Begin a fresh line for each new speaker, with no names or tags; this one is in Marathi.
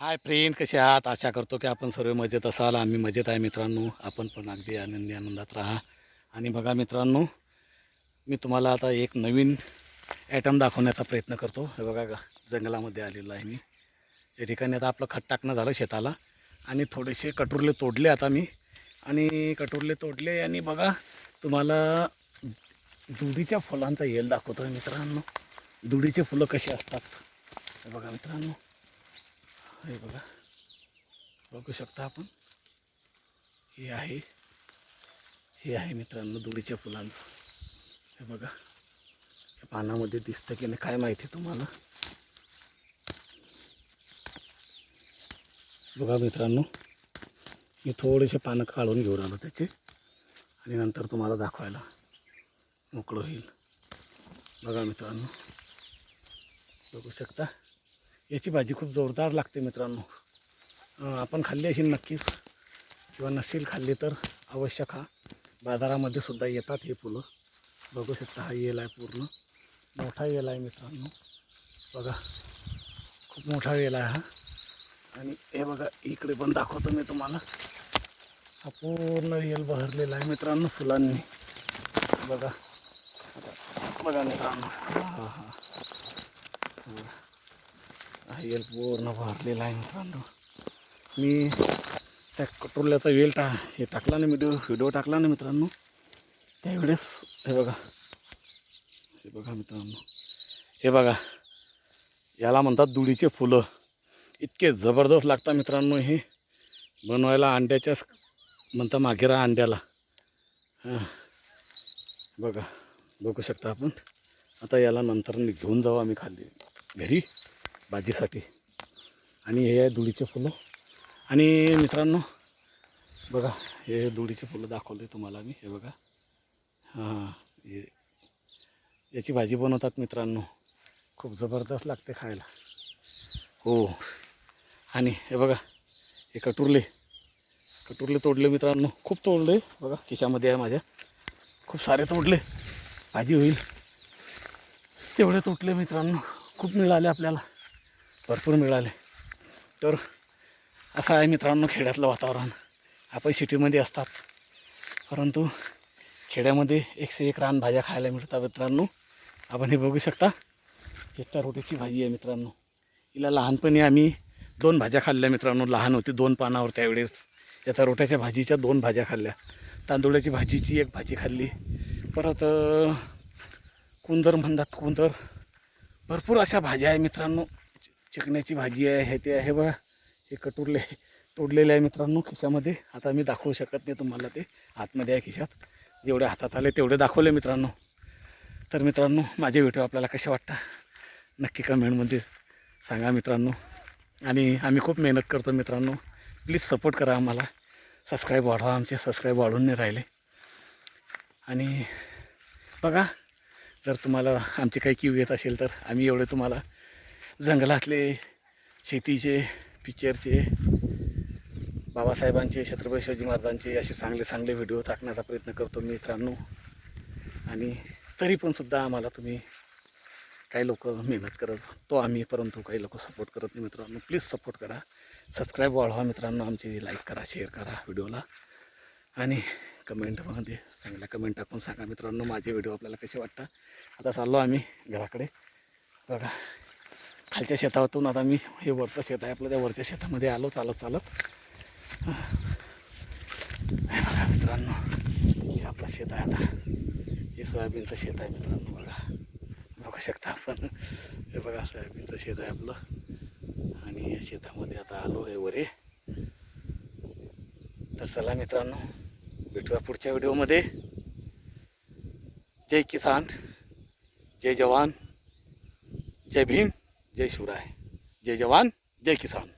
हाय फ्रेंड कसे आहात? आशा करतो की आपण सर्व मजेत असाल. आम्ही मजेत आहे मित्रांनो. आपण पण अगदी आनंदी आनंदात राहा. आणि बघा मित्रांनो मी तुम्हाला आता एक नवीन ॲटम दाखवण्याचा प्रयत्न करतो. हे बघा जंगलामध्ये आलेलो आहे मी. या ठिकाणी आता आपलं खत टाकणं झालं शेताला. आणि थोडेसे कटुरले तोडले आता मी. आणि कटुरले तोडले आणि बघा तुम्हाला दुडीच्या फुलांचा येल दाखवतो आहे मित्रांनो. दुडीचे फुलं कशी असतात? बघा मित्रांनो. हे बघा. बघू शकता आपण. हे आहे. हे आहे मित्रांनो दुडीच्या फुलांचं. हे बघा. या पानामध्ये दिसतं की नाही काय माहिती तुम्हाला? बघा मित्रांनो. मी थोडेसे पानं काढून घेऊन आलो त्याचे. आणि नंतर तुम्हाला दाखवायला मोकळं होईल. बघा मित्रांनो. बघू शकता. याची भाजी खूप जोरदार लागते मित्रांनो. आपण खाल्ली असेल नक्कीच. किंवा नसेल खाल्ली तर अवश्य खा. बाजारामध्ये सुद्धा येतात हे फुलं. बघू शकता हा येल आहे पूर्ण. मोठा येल आहे मित्रांनो. बघा खूप मोठा येल आहे हा. आणि हे बघा इकडे पण दाखवतो मी तुम्हाला. हा पूर्ण येल बहरलेला आहे मित्रांनो फुलांनी. बघा. बघा मित्रांनो. हां हां. हेल पूर्ण भरलेला आहे मित्रांनो. मी त्या कटोरल्याचा वेल टा हे टाकला ना व्हिडिओ व्हिडिओ टाकला ना मित्रांनो. त्यावेळेस हे बघा. हे बघा मित्रांनो. हे बघा. याला म्हणतात दुडीचे फुलं. इतके जबरदस्त लागतात मित्रांनो हे. बनवायला अंड्याच्याच म्हणता मागेरा अंड्याला. हां. बघा. बघू शकता आपण. आता याला नंतर घेऊन जाऊ आम्ही खाली. घरी. भाजीसाठी. आणि हे आहे दुडीचे फुलं. आणि मित्रांनो बघा हे दुडीचे फुलं दाखवले तुम्हाला मी. हे बघा. हां हे. याची भाजी बनवतात मित्रांनो. खूप जबरदस्त लागते खायला. हो. आणि हे बघा हे कटुरले. कटुरले तोडले मित्रांनो. खूप तोडले. बघा खिशामध्ये आहे माझ्या. खूप सारे तोडले. भाजी होईल. तेवढे तुटले मित्रांनो. खूप मिळाले आपल्याला. भरपूर मिळाले. तर असं आहे मित्रांनो खेड्यातलं वातावरण. आपण सिटीमध्ये असतात. परंतु खेड्यामध्ये एकशे एक रान भाज्या खायला मिळतात मित्रांनो. आपण हे बघू शकता. एकटा रोटीची भाजी आहे मित्रांनो. हिला लहानपणी आम्ही दोन भाज्या खाल्ल्या मित्रांनो. लहान होती दोन पानावर त्यावेळेस. एका रोट्याच्या भाजीच्या दोन भाज्या खाल्ल्या. तांदुळाची भाजीची एक भाजी खाल्ली. परत कुंदर म्हणतात कुंदर. भरपूर अशा भाज्या आहे मित्रांनो. चिकण्याची भाजी आहे हे ते आहे बघा. हे कटुरले तोडलेले आहे मित्रांनो खिशामध्ये. आता मी दाखवू शकत नाही तुम्हाला ते आतमध्ये आहे खिशात. जेवढे हातात आले तेवढे दाखवले मित्रांनो. तर मित्रांनो माझे व्हिडिओ आपल्याला कसे वाटतात नक्की कमेंटमध्ये सांगा मित्रांनो. आणि आम्ही खूप मेहनत करतो मित्रांनो. प्लीज सपोर्ट करा आम्हाला. सबस्क्राईब वाढवा आमचे. सबस्क्राईब वाढून नाही राहिले. आणि बघा जर तुम्हाला आमचे काही क्यू येत असेल तर आम्ही एवढे तुम्हाला जंगलातले शेतीचे पिक्चरचे बाबासाहेबांचे छत्रपती शिवाजी महाराजांचे असे चांगले चांगले व्हिडिओ टाकण्याचा प्रयत्न करतो मित्रांनो. आणि तरी पण सुद्धा आम्हाला तुम्ही काही लोक मेहनत करत तो आम्ही परंतु काही लोक सपोर्ट करत नाही मित्रांनो. प्लीज सपोर्ट करा. सबस्क्राईब वाढवा मित्रांनो. आमची लाईक करा शेअर करा व्हिडिओला. आणि कमेंटमध्ये चांगल्या कमेंट टाकून सांगा मित्रांनो माझे व्हिडिओ आपल्याला कसे वाटतात. आता चाललो आम्ही घराकडे. बघा खालच्या शेतातून आता मी हे वरचं शेत आहे आपलं त्या वरच्या शेतामध्ये आलो चालत चालत. हे मित्रांनो हे आपलं शेत आहे आता. हे सोयाबीनचं शेत आहे मित्रांनो बघा. बघू शकता आपण. हे बघा सोयाबीनचं शेत आहे आपलं. आणि या शेतामध्ये आता आलो आहे वरे. तर चला मित्रांनो भेटूया पुढच्या व्हिडिओमध्ये. जय किसान जय जवान जय भीम. जय शिवराय. जय जवान जय किसान.